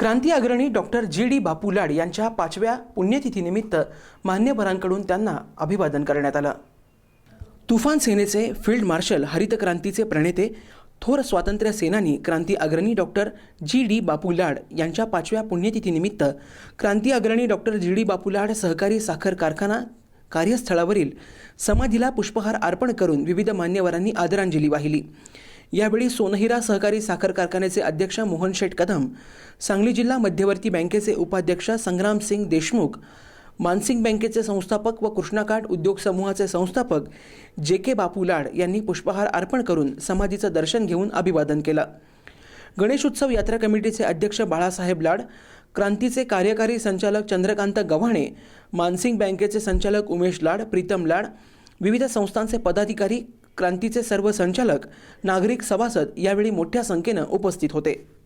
क्रांती अग्रणी doctor G D बापू लाड यांच्या पाचव्या पुण्यतिथीनिमित्त मान्यवरांकडून त्यांना अभिवादन करण्यात आलं. तुफान सेनेचे फील्ड मार्शल हरित क्रांतीचे प्रणेते थोर स्वातंत्र्य सेनानी क्रांती अग्रणी डॉक्टर जी डी बापू लाड यांच्या पाचव्या पुण्यतिथीनिमित्त क्रांती अग्रणी डॉक्टर जी डी बापू लाड सहकारी साखर कारखाना कार्यस्थळावरील समाधीला पुष्पहार अर्पण करून विविध मान्यवरांनी आदरांजली वाहिली. यावेळी सोनहिरा सहकारी साखर कारखान्याचे अध्यक्ष मोहन शेठ कदम सांगली जिल्हा मध्यवर्ती बँकेचे उपाध्यक्ष संग्रामसिंग देशमुख मानसिंग बँकेचे संस्थापक व कृष्णाकाठ उद्योग समूहाचे संस्थापक जे के बापू लाड यांनी पुष्पहार अर्पण करून समाधीचं दर्शन घेऊन अभिवादन केलं. गणेशोत्सव यात्रा कमिटीचे अध्यक्ष बाळासाहेब लाड क्रांतीचे कार्यकारी संचालक चंद्रकांत गव्हाणे मानसिंग बँकेचे संचालक उमेश लाड प्रीतम लाड विविध संस्थांचे पदाधिकारी क्रांतीचे सर्व संचालक नागरिक सभासद यावेळी मोठ्या संख्येनं उपस्थित होते.